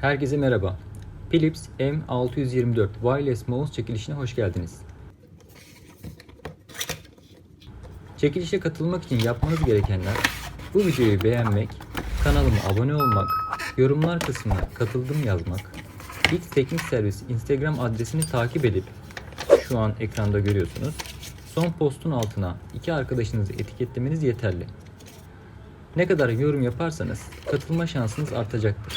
Herkese merhaba. Philips M624 Wireless Mouse çekilişine hoş geldiniz. Çekilişe katılmak için yapmanız gerekenler bu videoyu beğenmek, kanalıma abone olmak, yorumlar kısmına katıldım yazmak, X Teknik Servis Instagram adresini takip edip şu an ekranda görüyorsunuz. Son postun altına iki arkadaşınızı etiketlemeniz yeterli. Ne kadar yorum yaparsanız katılma şansınız artacaktır.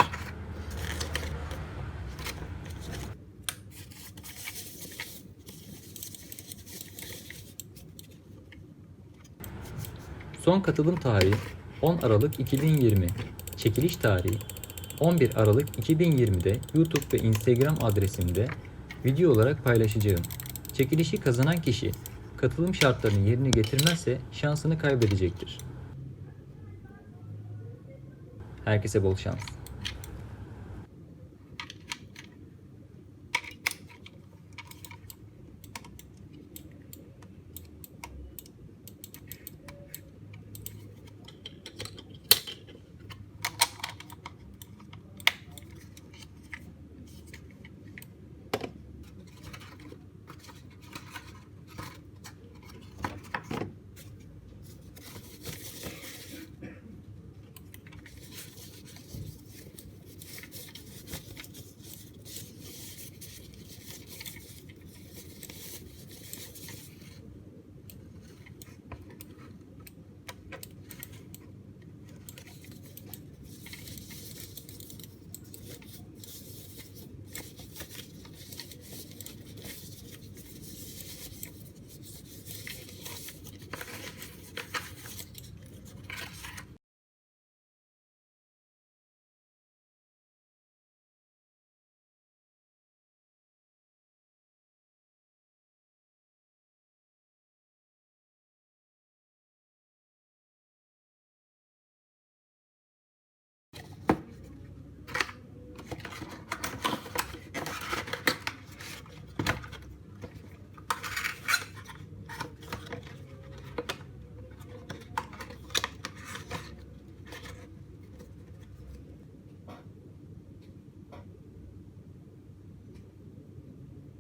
Son katılım tarihi 10 Aralık 2020. Çekiliş tarihi 11 Aralık 2020'de YouTube ve Instagram adresimde video olarak paylaşacağım. Çekilişi kazanan kişi katılım şartlarını yerine getirmezse şansını kaybedecektir. Herkese bol şans.